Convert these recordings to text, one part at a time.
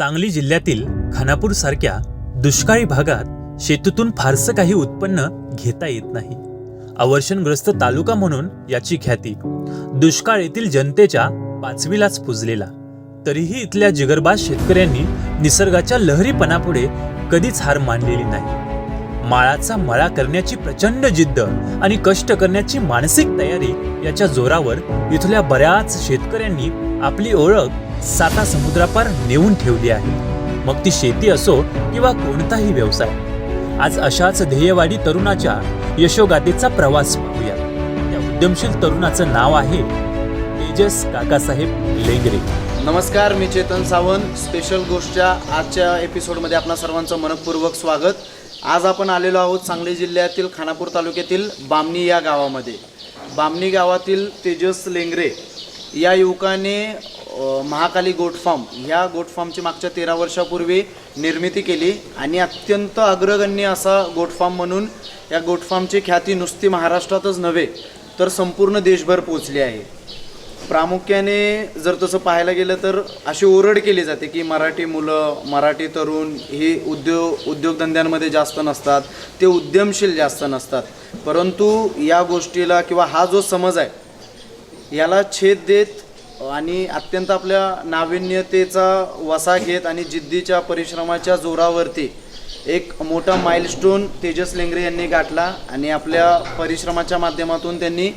सांगली जिल्ह्यातील खानापूर सारख्या दुष्काळी भागात शेतीतून फारसं काही उत्पन्न घेता येत नाही. अवर्षणग्रस्त तालुका म्हणून याची ख्याती दुष्काळ येथील जनतेच्या पाचवीलाच पुजलेला. तरीही इथल्या जिगरबाज शेतकऱ्यांनी निसर्गाच्या लहरीपणापुढे कधीच हार मानलेली नाही. माळाचा मळा करण्याची प्रचंड जिद्द आणि कष्ट करण्याची मानसिक तयारी याच्या जोरावर इथल्या बऱ्याच शेतकऱ्यांनी आपली ओळख साता समुद्रापार नेऊन ठेवली आहे. मग ती शेती असो किंवा कोणताही व्यवसाय आज अशाच ध्येयवाडी तरुणाच्या यशोगाथेचा प्रवास पाहूया या उद्यमशील तरुणाचं नाव आहे तेजस काकासाहेब लेंगरे. नमस्कार मी चेतन सावंत. स्पेशल गोष्टच्या आजच्या एपिसोडमध्ये आपणा सर्वांचं मनपूर्वक स्वागत. आज आपण आलेलो आहोत सांगली जिल्ह्यातील खानापूर तालुक्यातील बामणी या गावामध्ये. बामणी गावातील तेजस लेंगरे या युवकाने महाकाली गोट फार्म ह्या गोट फार्मची मागच्या तेरा वर्षापूर्वी निर्मिती केली आणि अत्यंत अग्रगण्य असा गोट फार्म म्हणून या गोट फार्मची ख्याती नुसती महाराष्ट्रातच नव्हे तर संपूर्ण देशभर पोचली आहे. प्रामुख्याने जर तसं पाहायला गेलं तर अशी ओरड केली जाते की मराठी मुलं मराठी तरुण ही उद्योग उद्योगधंद्यांमध्ये जास्त नसतात ते उद्यमशील जास्त नसतात. परंतु या गोष्टीला किंवा हा जो समज आहे याला छेद देत आणि अत्यंत आपल्या नाविन्यतेचा वसा घेत आणि जिद्दीच्या परिश्रमाच्या जोरावरती एक मोठा माइलस्टोन तेजस लेंगरे यांनी गाठला आणि आपल्या परिश्रमाच्या माध्यमातून त्यांनी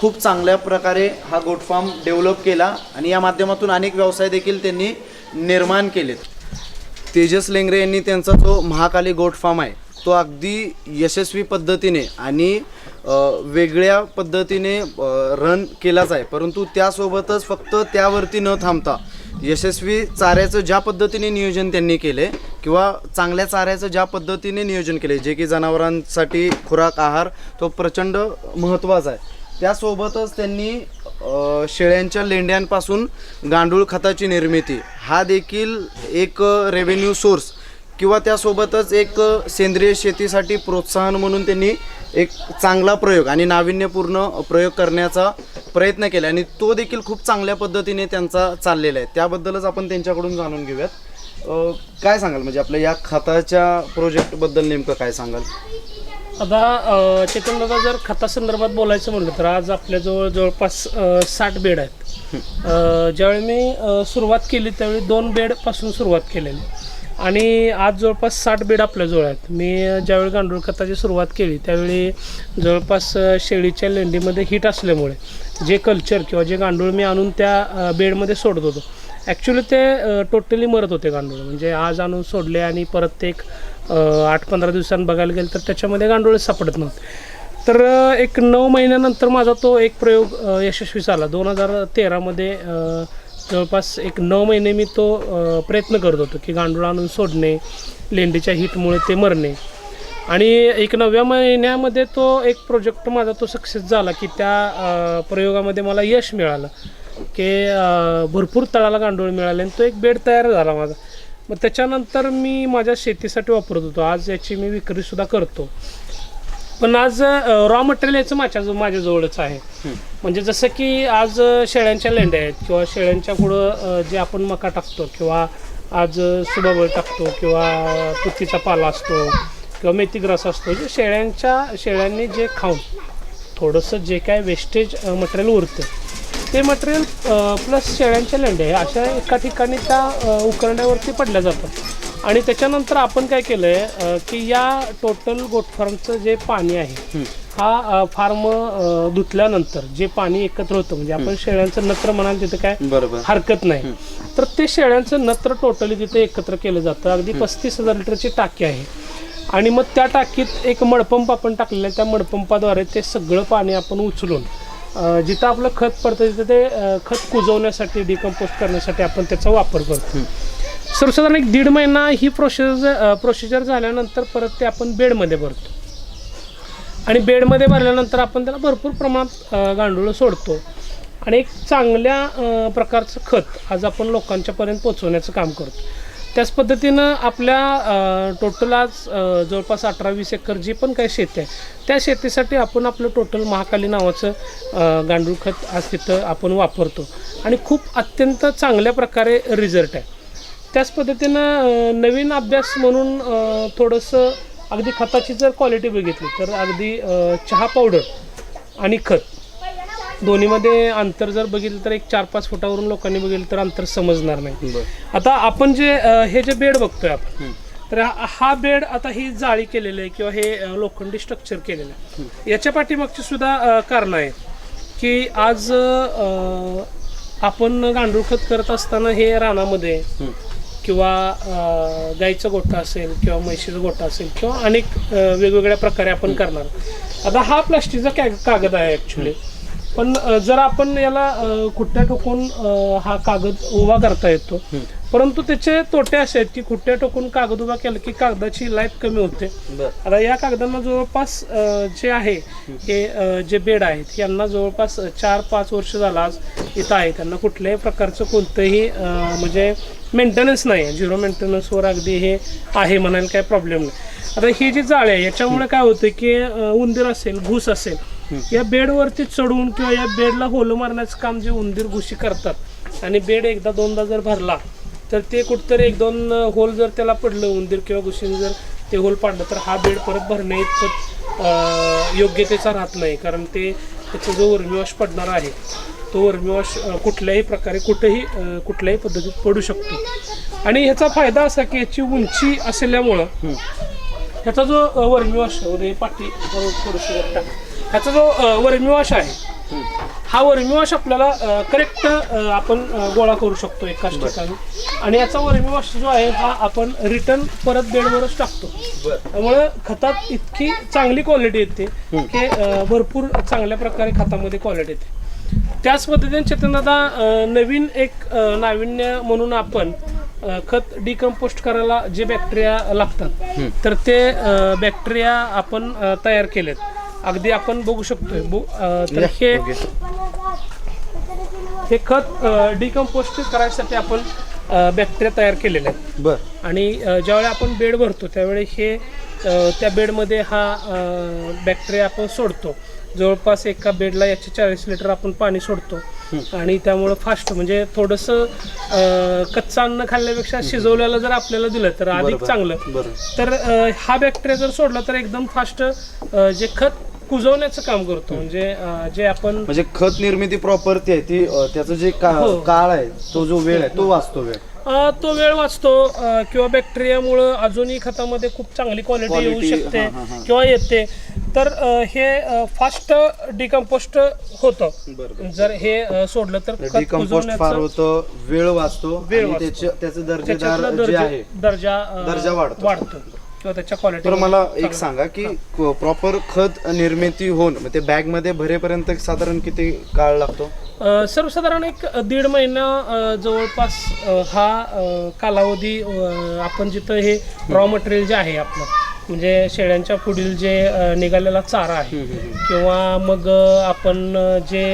खूप चांगल्या प्रकारे हा गोट फार्म डेव्हलप केला आणि या माध्यमातून अनेक व्यवसाय देखील त्यांनी निर्माण केलेत. तेजस लेंगरे यांनी त्यांचा जो महाकाली गोट फार्म आहे तो अगदी यशस्वी पद्धतीने आणि वेगळ्या पद्धतीने रन केलाच आहे. परंतु त्यासोबतच फक्त त्यावरती न थांबता यशस्वी चाऱ्याचं ज्या पद्धतीने नियोजन त्यांनी केले किंवा चांगल्या चाऱ्याचं ज्या पद्धतीने नियोजन केले जे की जनावरांसाठी खुराक आहार तो प्रचंड महत्त्वाचा आहे. त्यासोबतच त्यांनी शेळ्यांच्या लेंड्यांपासून गांडूळ खताची निर्मिती हा देखील एक रेव्हेन्यू सोर्स किंवा त्यासोबतच एक सेंद्रिय शेतीसाठी प्रोत्साहन म्हणून त्यांनी एक चांगला प्रयोग आणि नाविन्यपूर्ण प्रयोग करण्याचा प्रयत्न केला. आणि तो देखील खूप चांगल्या पद्धतीने त्यांचा चाललेला आहे. त्याबद्दलच आपण त्यांच्याकडून जाणून घेऊयात. काय सांगाल? म्हणजे आपल्या या खताच्या प्रोजेक्टबद्दल नेमकं काय सांगाल? आता चेतन दादा जर खतासंदर्भात बोलायचं म्हटलं तर आज आपल्याजवळ जवळपास साठ बेड आहेत. ज्यावेळी मी सुरुवात केली त्यावेळी दोन बेडपासून सुरुवात केलेली. आणि आज जवळपास साठ बेड आपल्याजवळ आहेत मी ज्यावेळी गांडूळ खताची सुरुवात केली त्यावेळी जवळपास शेळीच्या लेंडीमध्ये हिट असल्यामुळे जे कल्चर किंवा जे गांडूळ मी आणून त्या बेडमध्ये सोडत होतो ॲक्च्युली ते टोटली मरत होते गांडूळ. म्हणजे आज आणून सोडले आणि परत ते एक आठ पंधरा दिवसांनी बघायला गेलं तर त्याच्यामध्ये गांडूळ सापडत नव्हते. तर एक नऊ महिन्यानंतर माझा तो एक प्रयोग यशस्वी झाला. दोन हजार तेरामध्ये जवळपास एक नऊ महिने मी तो प्रयत्न करत होतो की गांडूळ आणून सोडणे लेंडीच्या हिटमुळे ते मरणे. आणि एक नवव्या महिन्यामध्ये तो एक प्रोजेक्ट माझा तो सक्सेस झाला की त्या प्रयोगामध्ये मला यश मिळालं. की भरपूर तळाला गांडूळ मिळाले आणि तो एक बेड तयार झाला माझा. मग त्याच्यानंतर मी माझ्या शेतीसाठी वापरत होतो. आज याची मी विक्रीसुद्धा करतो. पण आज रॉ मटेरियल याचं माझ्या माझ्याजवळच आहे. म्हणजे जसं की आज शेळ्यांच्या लेंड्या आहेत किंवा शेळ्यांच्या पुढं जे आपण मका टाकतो किंवा आज सुबाबळ टाकतो किंवा तुतीचा पाला असतो किंवा मेथी ग्रास असतो जे शेळ्यांच्या शेळ्यांनी जे खाऊन थोडंसं जे काय वेस्टेज मटेरियल उरतं ते मटेरियल प्लस शेळ्यांच्या लेंड्या अशा एका ठिकाणी त्या अ, उकरड्यावरती पडल्या जातात. आणि त्याच्यानंतर आपण काय केलं आहे की या टोटल गोटफार्मचं जे पाणी आहे हा फार्म धुतल्यानंतर जे पाणी एकत्र होतं म्हणजे आपण शेळ्यांचं नत्र म्हणाल तिथं काय हरकत नाही. तर ते शेळ्यांचं नत्र टोटली तिथे एकत्र केलं जातं. अगदी पस्तीस हजार लिटरची टाकी आहे. आणि मग त्या टाकीत एक मडपंप आपण टाकलेला आहे. त्या मडपंपाद्वारे ते सगळं पाणी आपण उचलून जिथं आपलं खत पडतं तिथं ते खत कुजवण्यासाठी डिकम्पोज करण्यासाठी आपण त्याचा वापर करतो. सर्वसाधारण एक दीड महिना ही प्रोसेस प्रोसिजर झाल्यानंतर परत ते आपण बेडमध्ये भरतो. आणि बेडमध्ये भरल्यानंतर आपण त्याला भरपूर प्रमाणात गांडूळ सोडतो. आणि एक चांगल्या प्रकारचं खत आज आपण लोकांच्यापर्यंत पोचवण्याचं काम करतो. त्याच पद्धतीनं आपल्या टोटल आज जवळपास अठरा वीस एकर जी पण काही शेती आहे त्या शेतीसाठी आपण आपलं टोटल महाकाली नावाचं गांडूळ खत आज तिथं आपण वापरतो. आणि खूप अत्यंत चांगल्या प्रकारे रिझल्ट आहे. त्याच पद्धतीनं नवीन अभ्यास म्हणून थोडंसं अगदी खताची जर क्वालिटी बघितली तर अगदी चहा पावडर आणि खत दोन्हीमध्ये अंतर जर बघितलं तर एक चार पाच फुटावरून लोकांनी बघितलं तर अंतर समजणार नाही. आता आपण जे हे जे बेड बघतोय आपण तर हा- बेड आता ही जाळी केलेली आहे किंवा हे लोखंडी स्ट्रक्चर केलेलं आहे. याच्या पाठीमागची सुद्धा कारणं आहेत की आज आपण गांडूळ खत करत असताना हे रानामध्ये किंवा गाईचं गाईचा गोठा असेल किंवा म्हैशीचा गोठा असेल किंवा अनेक वेगवेगळ्या प्रकारे आपण करणार. आता हा प्लास्टिकचा कॅ कागद आहे ॲक्च्युली पण जर आपण याला खुट्ट्या ठोकून हा कागद उभा करता येतो परंतु त्याचे तोटे असे आहेत की खुट्ट्या ठोकून कागद उभा केला की कागदाची लाईफ कमी होते. आता या कागदांना जवळपास जे आहे हे जे बेड आहेत यांना जवळपास चार पाच वर्ष झाला आज इथं आहे. त्यांना कुठल्याही प्रकारचं कोणतंही म्हणजे मेंटेनन्स नाही आहे. झिरो मेंटेनन्सवर अगदी हे आहे म्हणायला काही प्रॉब्लेम नाही. आता ही जी जाळे आहे याच्यामुळे काय होतं की उंदीर असेल घुस असेल या बेडवरती चढून किंवा या बेडला होल मारण्याचं काम जे उंदीर घुशी करतात आणि बेड एकदा दोनदा जर भरला तर ते कुठतरी एक दोन होल जर त्याला पडलं उंदीर किंवा घुशीने जर ते होल पाडलं तर हा बेड परत भरण्या इतपत अं, योग्यतेचा राहत नाही कारण ते त्याचा जो उर्मिवाश पडणार आहे तो उर्मिवाश अं, कुठल्याही प्रकारे कुठेही कुठल्याही पद्धतीत पडू शकतो आणि ह्याचा फायदा असा की याची उंची असल्यामुळं ह्याचा जो वर्मीवाश थोडंसं वर टाक. ह्याचा जो वर्मीवाश आहे हा वर्मीवाश आपल्याला करेक्ट आपण गोळा करू शकतो एकाच ठिकाणी. आणि याचा वर्मीवाश जो आहे हा आपण रिटर्न परत बेडवरच टाकतो. त्यामुळे खतात इतकी चांगली क्वालिटी येते की भरपूर चांगल्या प्रकारे खतामध्ये क्वालिटी येते. त्याच पद्धतीने चेतनदादा अ, नवीन एक नाविन्य म्हणून आपण खत डिकम्पोस्ट करायला जे बॅक्टेरिया लागतात तर ते बॅक्टेरिया आपण तयार केलेत. अगदी आपण बघू शकतोय. बु- अ, तर हे हे खत डिकम्पोस्ट करायसाठी आपण बॅक्टेरिया तयार केलेले आहेत. बर. आणि अ, ज्यावेळी आपण बेड भरतो त्यावेळी हे अ, त्या बेडमध्ये हा बॅक्टेरिया आपण सोडतो. जवळपास एका बेडला याचे चाळीस लिटर आपण पाणी सोडतो. आणि त्यामुळं फास्ट म्हणजे थोडंसं अ, कच्चं अन्न खाल्ल्यापेक्षा शिजवलेलं जर आपल्याला दिलं तर अधिक चांगलं. बरं तर अ, हा बॅक्टेरिया जर सोडला तर एकदम फास्ट जे खत कुजवण्याचं काम करतो म्हणजे अ, जे आपण म्हणजे खत निर्मिती प्रॉपर्टी आहे ती अं, त्याचं जे का- हो. काळ आहे तो जो वेळ आहे तो वाचतो वेळ अ, तो वेळ वाचतो अ, किंवा बॅक्टेरियामुळं अजूनही खतामध्ये खूप चांगली क्वालिटी येऊ Quality, शकते हा, हा, हा. किंवा येते तर अ, हे फास्ट डिकम्पोस्ट होतं जर हे अ, सोडलं तर खत डिकम्पोस्ट फार कुजवण्याचं होतं वेळ वाचतो वेळ आणि वाचतो. त्याच्या- त्याचं त्याच्यातला दर्जेदार जे दर्जा आहे दर्जा अ, दर्जा वाढतो. वाढतो किंवा त्याच्या क्वालिटी तर मला एक सांगा की प्रॉपर खत निर्मिती होऊन मग ते बॅगमध्ये भरेपर्यंत साधारण किती काळ लागतो? सर्वसाधारण एक दीड महिना जवळपास हा कालावधी आपण जिथं हे रॉ मटेरियल जे आहे आपलं म्हणजे शेळ्यांच्या पुढील जे निघालेला चारा आहे किंवा मग आपण जे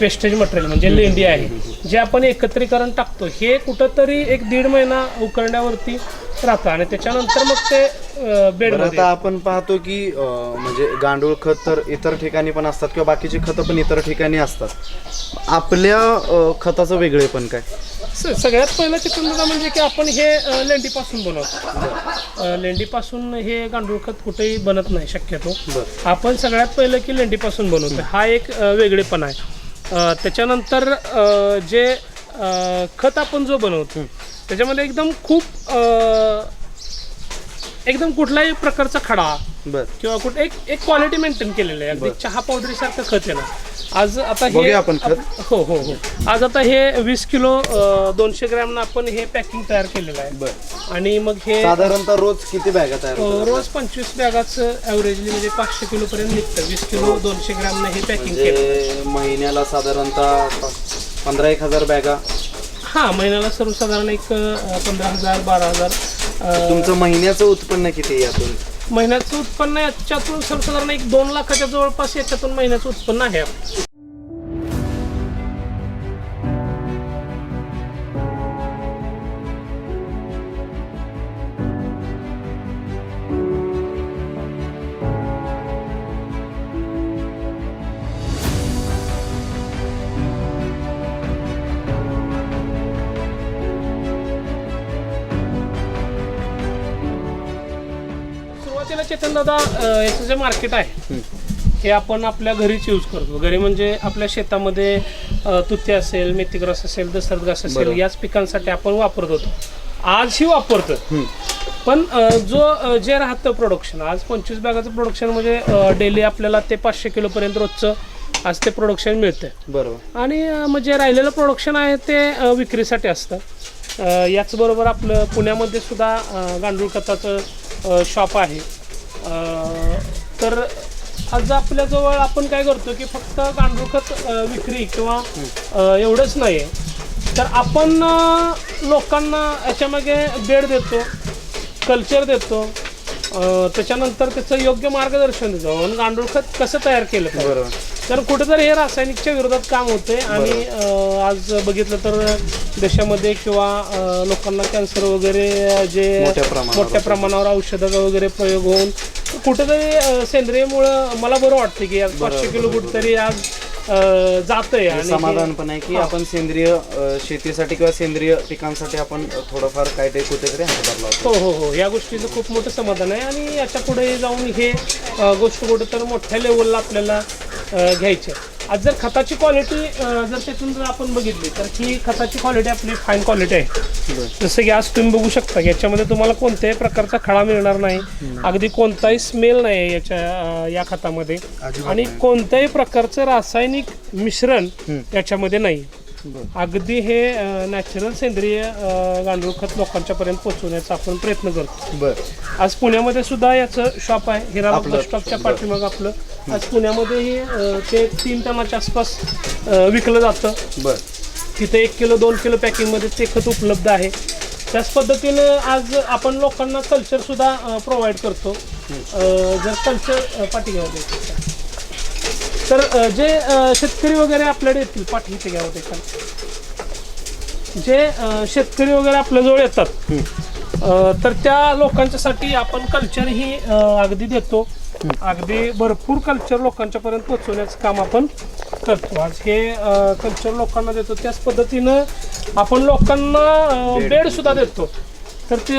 वेस्टेज मटेरियल म्हणजे लेंडी आहे जे आपण एकत्रीकरण टाकतो. हे कुठंतरी एक दीड महिना उकळण्यावरती राहतं आणि त्याच्यानंतर मग ते बेडमध्ये आता आपण पाहतो की म्हणजे गांडूळ खत तर इतर ठिकाणी पण असतात किंवा बाकीची खतं पण इतर ठिकाणी असतात. आपल्या खताचं वेगळे पण काय? सगळ्यात पहिलं चिकनदादा म्हणजे की आपण हे लेंडीपासून बनवतो. लेंडीपासून हे गांडूळ खत कुठेही बनत नाही शक्यतो. आपण सगळ्यात पहिलं की लेंडीपासून बनवतो. हा एक वेगळेपणा आहे. त्याच्यानंतर जे खत आपण जो बनवतो त्याच्यामध्ये एकदम खूप एकदम कुठलाही प्रकारचा खडा बर. किंवा कुठे एक एक क्वालिटी मेंटेन केलेलं आहे. अगदी चहा पावडरी सारखं खत आहे ना. आज आता हे बघूया आपण खत. आप- हो हो हो. आज आता हे वीस किलो दोनशे ग्रॅमनं आपण हे पॅकिंग तयार केलेलं आहे. बर. आणि मग हे साधारणतः रोज किती बॅगा तयार अ, होतात रोज पंचवीस बॅगाचं ॲव्हरेजली म्हणजे पाचशे किलो पर्यंत निघतं. वीस किलो दोनशे ग्रॅमनं हे पॅकिंग केलं. म्हणजे महिन्याला साधारणतः पंधरा एक हजार बॅगा. हां महिन्याला सर्वसाधारण एक अ, पंधरा हजार बारा हजार तुमचं महिन्याचं उत्पन्न किती आहे यातून? महिन्याचं उत्पन्न याच्यातून सर्वसाधारण एक दोन लाखाच्या जवळपास याच्यातून महिन्याचं उत्पन्न आहे. दादा याचं जे मार्केट आहे हे आपण आपल्या घरीच यूज करतो. घरी म्हणजे आपल्या शेतामध्ये तुती असेल मेथीग्रास असेल दसरत घास असेल याच पिकांसाठी आपण वापरत होतो. आजही वापरतो पण जो जे राहतं प्रोडक्शन आज पंचवीस बॅगाचं प्रोडक्शन म्हणजे डेली आपल्याला ते पाचशे किलोपर्यंत रोजचं आज ते प्रोडक्शन मिळतं बरोबर. आणि म्हणजे राहिलेलं प्रोडक्शन आहे ते विक्रीसाठी असतं. याचबरोबर आपलं पुण्यामध्ये सुद्धा गांडूळ खताचं शॉप आहे. तर आज आपल्याजवळ आपण काय करतो की फक्त गांडूळ खत अं, विक्री किंवा एवढंच नाही आहे तर आपण लोकांना याच्यामागे बेड देतो कल्चर देतो त्याच्यानंतर त्याचं योग्य मार्गदर्शन देतो. म्हणून गांडूळ खत कसं तयार केलं बरोबर तर कुठेतरी हे रासायनिकच्या विरोधात काम होते आणि आज बघितलं तर देशामध्ये किंवा लोकांना कॅन्सर वगैरे जे मोठ्या प्रमाणावर मोठ्या प्रमाणावर औषधं वगैरे प्रयोग होऊन कुठेतरी सेंद्रियमुळं मला बरं वाटतं की आज पाचशे किलो कुठेतरी आज अं, जातंय आणि हे- समाधान पण आहे की आपण सेंद्रिय शेतीसाठी किंवा सेंद्रिय पिकांसाठी आपण थोडंफार काय ते कुठेतरी हातभार लावतो. हो हो हो. या गोष्टीचं खूप मोठं समाधान आहे आणि याच्यापुढे जाऊन हे गोष्ट कुठे तर मोठ्या लेवलला आपल्याला घ्यायची आहे. आज जर खताची क्वालिटी जर त्यातून जर आपण बघितली तर ही खताची क्वालिटी आपली फाईन क्वालिटी आहे. जसं की आज तुम्ही बघू शकता की याच्यामध्ये तुम्हाला कोणत्याही प्रकारचा खळा मिळणार नाही. अगदी कोणताही स्मेल नाही आहे याच्या या खतामध्ये. आणि कोणत्याही प्रकारचं रासायनिक मिश्रण याच्यामध्ये नाही. अगदी हे नॅचरल सेंद्रिय गांडूळ खत लोकांच्या पर्यंत पोहोचवण्याचा आपण प्रयत्न करतो. बर. आज पुण्यामध्ये सुद्धा याचं शॉप आहे आपलं, बस स्टॉपच्या पाठीमाग आपलं. आज पुण्यामध्येही ते तीन टनाच्या आसपास विकलं जातं. बर. तिथे एक किलो दोन किलो पॅकिंगमध्ये ते खत उपलब्ध आहे. त्याच पद्धतीनं आज आपण लोकांना कल्चर सुद्धा प्रोव्हाइड करतो. जर कल्चर पाठी घ्यावं तर जे शेतकरी वगैरे आपल्याकडे येतील पाठी इथे घ्यावं द्यायचं जे शेतकरी वगैरे आपल्याजवळ येतात तर त्या लोकांच्यासाठी आपण कल्चर ही अगदी देतो. अगदी भरपूर कल्चर लोकांच्या पर्यंत पोहोचवण्याचं काम आपण करतो. आज हे कल्चर लोकांना देतो. त्याच पद्धतीनं आपण लोकांना बेड सुद्धा देतो. तर ते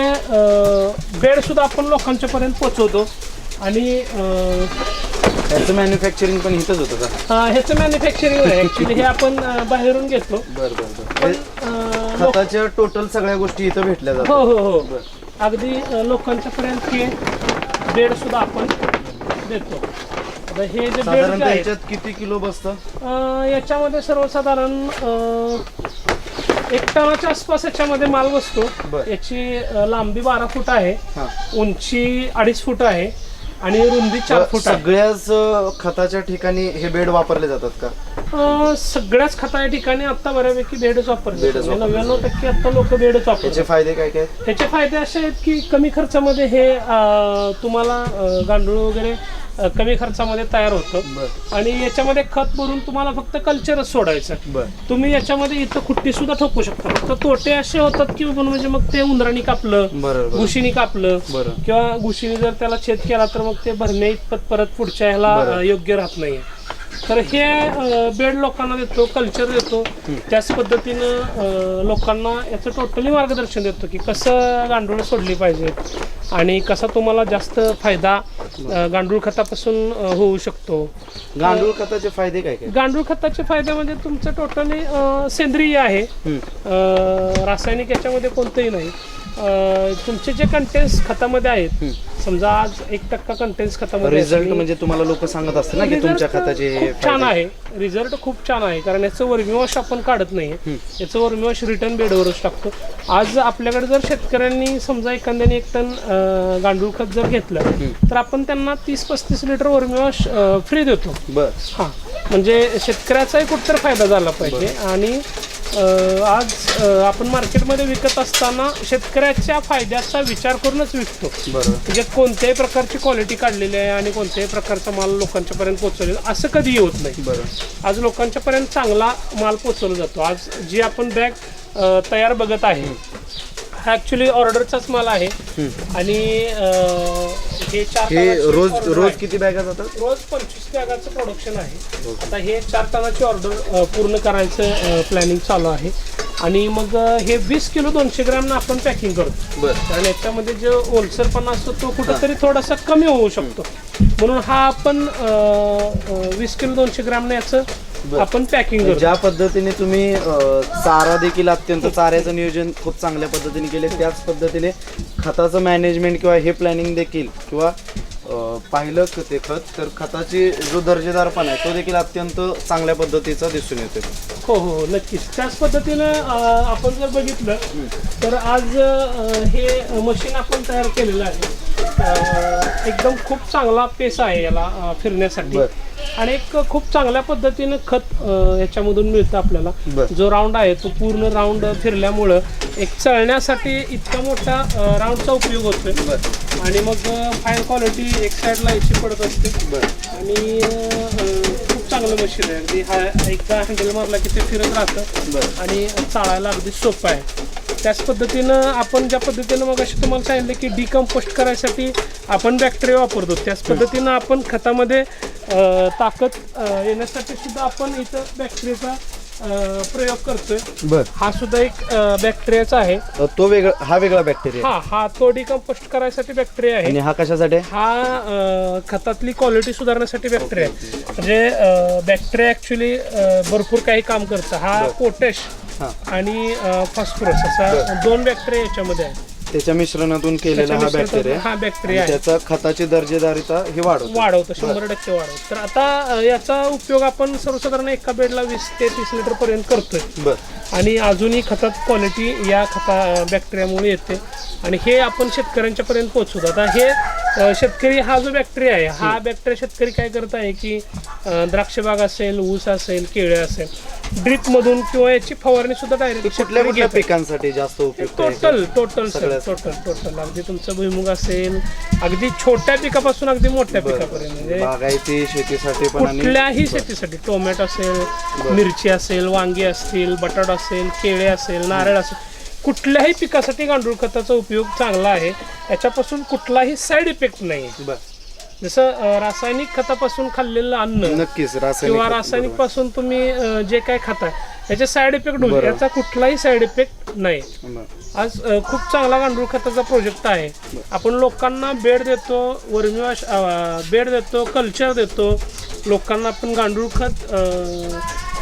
बेड सुद्धा आपण लोकांच्या पर्यंत पोहोचवतो. आणि अ, त्याचं मॅन्युफॅक्चरिंग पण इथंच होतं का? अ, ह्याचं मॅन्युफॅक्चरिंग आहे ऍक्च्युली हे आपण अ, बाहेरून घेतो बर बर बर. पण हे अ, लोक- खताच्या टोटल सगळ्या गोष्टी इथं भेटल्या हो जातात हो. हो अगदी अ, लोकांच्या पर्यंत हे बेड सुद्धा आपण देतो. आता हे जे बेड साधारणतः याच्यात किती किलो बसतं? अ, याच्यामध्ये सर्वसाधारण अ, एक टनाच्या आसपास याच्यामध्ये माल बसतो. बरं. याची अ, लांबी बारा फूट आहे. हा. उंची अडीच फूट आहे. आणि रुंदी चार फूट आहे सगळ्याच अ, खताच्या ठिकाणी हे बेड वापरले जातात का अ, सगळ्याच खता या ठिकाणी आता बऱ्यापैकी बेडच वापरले बेडच म्हणजे. नव्याण्णव टक्के आता लोक बेडच याचे वापरतात फायदे काय काय आहेत? ह्याचे फायदे असे आहेत की कमी खर्चामध्ये हे अ, तुम्हाला अ, गांडूळ वगैरे अ, कमी खर्चामध्ये तयार होतं. बर. आणि याच्यामध्ये खत भरून तुम्हाला फक्त कल्चरच सोडायचं. बर. तुम्ही याच्यामध्ये इथं खुट्टी सुद्धा ठोकू शकता. फक्त तोटे असे होतात की बाबा म्हणजे मग ते उंदराणी कापलं बरं बरं. घुशीनी कापलं बरं. किंवा घुशीने जर त्याला छेद केला तर मग ते भरणे इतपत परत पुढच्या ह्याला बरं. अ, योग्य राहत नाही तर हे बेड लोकांना देतो कल्चर देतो. त्याच पद्धतीनं लोकांना याचं टोटली मार्गदर्शन देतो की कसं गांडूळ सोडली पाहिजेत आणि कसा तुम्हाला जास्त फायदा गांडूळ खतापासून होऊ शकतो. गांडूळ खताचे फायदे काय गांडूळ खताचे फायदे म्हणजे तुमचं टोटली सेंद्रिय आहे. रासायनिक याच्यामध्ये कोणतंही नाही. तुमचे जे कंटेन्स खतामध्ये आहेत समजा आज एक टक्का कंटेन्स खतामध्ये रिझल्ट म्हणजे तुम्हाला लोक सांगत असते ना की तुमच्या खताचे छान. आहे. रिझल्ट खूप छान आहे कारण याचं वर्मीवॉश आपण काढत नाही याचं वर्मीवॉश रिटर्न बेडवरच टाकतो. आज आपल्याकडे जर शेतकऱ्यांनी समजा एखाद्याने एक टन गांडूळ खत जर घेतलं तर आपण त्यांना तीस पस्तीस लिटर वर्मीवॉश फ्री देतो. बर. हां. म्हणजे शेतकऱ्याचाही कुठतर फायदा झाला पाहिजे आणि आज आपण मार्केटमध्ये विकत असताना शेतकऱ्याच्या फायद्याचा विचार करूनच विकतो. म्हणजे कोणत्याही प्रकारची क्वालिटी काढलेली आहे आणि कोणत्याही प्रकारचा माल लोकांच्या पर्यंत पोहोचवलेला असं कधी होत नाही. बरोबर. आज लोकांच्या पर्यंत चांगला माल पोहोचवला जातो. आज जी आपण बॅग तयार बघत आहे हा ऍक्च्युली ऑर्डरचाच माल आहे. आणि अ, हे चार हे टनाची रोज order रोज आहे. किती बॅगा जातात? रोज पंचवीस बॅगाचं प्रोडक्शन आहे. आता हे चार टनाची ऑर्डर पूर्ण करायचं प्लॅनिंग चालू आहे. आणि मग अं, हे वीस किलो दोनशे ग्रॅमनं आपण पॅकिंग करतो. बरं. आणि याच्यामध्ये जो ओलसरपणा असतो तो कुठेतरी थोडासा कमी होऊ शकतो. म्हणून हा आपण वीस किलो दोनशे ग्रॅमने याचं. आपण पॅकिंग करतो. ज्या पद्धतीने तुम्ही चारा देखील अत्यंत चाऱ्याचं नियोजन खूप चांगल्या पद्धतीने केले त्याच पद्धतीने खताचं मॅनेजमेंट किंवा हे प्लॅनिंग देखील किंवा पाहिलं ते खत तर खताची जो दर्जेदारपणा आहे तो देखील अत्यंत चांगल्या पद्धतीचा दिसून येतो हो हो नक्कीच. त्याच पद्धतीनं आपण जर बघितलं तर आज हे मशीन आपण तयार केलेलं आहे. एकदम खूप चांगला पेस आहे याला फिरण्यासाठी. आणि एक खूप चांगल्या पद्धतीनं खत याच्यामधून मिळतं आपल्याला. जो राऊंड आहे तो पूर्ण राऊंड फिरल्यामुळं एक चळण्यासाठी इतका मोठा राऊंडचा उपयोग होतोय. आणि मग फाईन क्वालिटी एक साईडला याची पडत असते. आणि खूप चांगलं मशीन आहे. अगदी हा एकदा हँडल मारला की ते फिरत राहतं. आणि चालायला अगदी सोपं आहे. त्याच पद्धतीनं आपण ज्या पद्धतीनं मग अशी तुम्हाला सांगितलं की डिकम्पोस्ट करायसाठी आपण बॅक्टेरिया वापरतो त्याच पद्धतीनं आपण खतामध्ये ताकद येण्यासाठी सुद्धा आपण इथं बॅक्टेरियाचा प्रयोग करतोय. बर. हा सुद्धा एक बॅक्टेरियाचा आहे. तो वेगळा हा वेगळा बॅक्टेरिया हा हा तो डिकम्पोस्ट करायसाठी बॅक्टेरिया आहे. आणि हा कशासाठी? हा खतातली क्वालिटी सुधारण्यासाठी बॅक्टेरिया आहे. म्हणजे बॅक्टेरिया ऍक्च्युली भरपूर काही काम करतं. हा पोटॅश हा. आणि फॉस्फरस असा दोन बॅक्टेरिया याच्यामध्ये आहे त्याच्या मिश्रणातून केलेला त्याच्या हा मिश्रणातून बॅक्टेरिया हा बॅक्टेरिया आहे. त्याचा खताची दर्जेदारिता हे वाढवतो. वाढवतो शंभर टक्के वाढवतो. तर आता अ, याचा उपयोग आपण सर्वसाधारण एका बेडला वीस ते तीस लिटर पर्यंत करतोय. बर. आणि अजूनही खतात क्वालिटी या खता बॅक्टेरियामुळे येते. आणि हे आपण शेतकऱ्यांच्या पर्यंत पोहोचवतो. आता हे शेतकरी हा जो बॅक्टेरिया आहे हा बॅक्टेरिया शेतकरी काय करत आहे की अ, द्राक्ष बाग असेल ऊस असेल केळे असेल ड्रीप मधून किंवा याची फवारणी सुद्धा डायरेक्ट कुठल्या कुठल्या पिकांसाठी जास्त उपयुक्त टोटल टोटल टोटल टोटल अगदी तुमचं भुईमुग असेल अगदी छोट्या पिकापासून अगदी मोठ्या. पिकापर्यंत. म्हणजे शेतीसाठी कुठल्याही शेतीसाठी. टोमॅटो असेल मिरची असेल वांगी असतील बटाटा असेल केळे असेल नारळ असेल. कुठल्याही पिकासाठी गांडूळ खताचा उपयोग चांगला आहे. याच्यापासून कुठलाही साईड इफेक्ट नाही. बर. जसं अं, रासायनिक खतापासून खाल्लेलं अन्न नक्कीच किंवा रासायनिकपासून तुम्ही अं, जे काय खाताय याचे साईड इफेक्ट होईल. बरोबर. याचा कुठलाही साईड इफेक्ट नाही. बरं. आज अ, खूप चांगला गांडूळ खताचा प्रोजेक्ट आहे. आपण लोकांना बेड देतो वर्मिवाश बेड देतो कल्चर देतो. लोकांना आपण गांडूळ खत अ,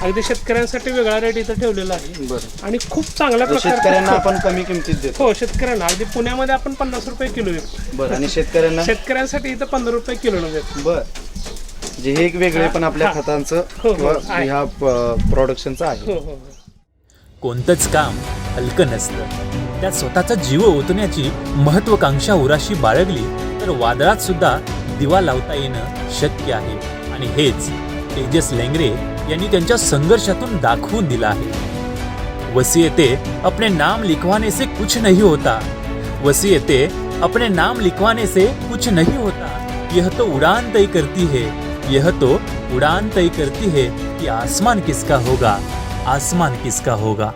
अगदी शेतकऱ्यांसाठी वेगळा रेट इथं ठेवलेला आहे. बरं. आणि खूप चांगल्या शेतकऱ्यांना आपण कमी किमतीत देतो. हो शेतकऱ्यांना. अगदी पुण्यामध्ये आपण पन्नास रुपये किलो विकतो. बरं आणि शेतकऱ्यांना? शेतकऱ्यांसाठी इथं पंधरा रुपये किलो देतो बर. जे हे एक वेगळे पण आपल्या. खतांचं हो, हो, किंवा आहे. ह्या प्रोडक्शनचं आहे. हो हो हो. कोणतंच काम हलकं नसतं त्यात स्वतःचा जीव ओतण्याची महत्वाकांक्षा उराशी बाळगली तर वादळात सुद्धा दिवा लावता येणं शक्य आहे. आणि हेच तेजस लेंगरे यांनी त्यांच्या संघर्षातून दाखवून दिला आहे. वसीयते अपने नाम लिखवाने से कुछ नहीं होता. वसीयते अपने नाम लिखवाने से कुछ नहीं होता. यह तो उड़ान तय करती है. यह तो उड़ान तय करती है कि आसमान किसका होगा? आसमान किसका होगा?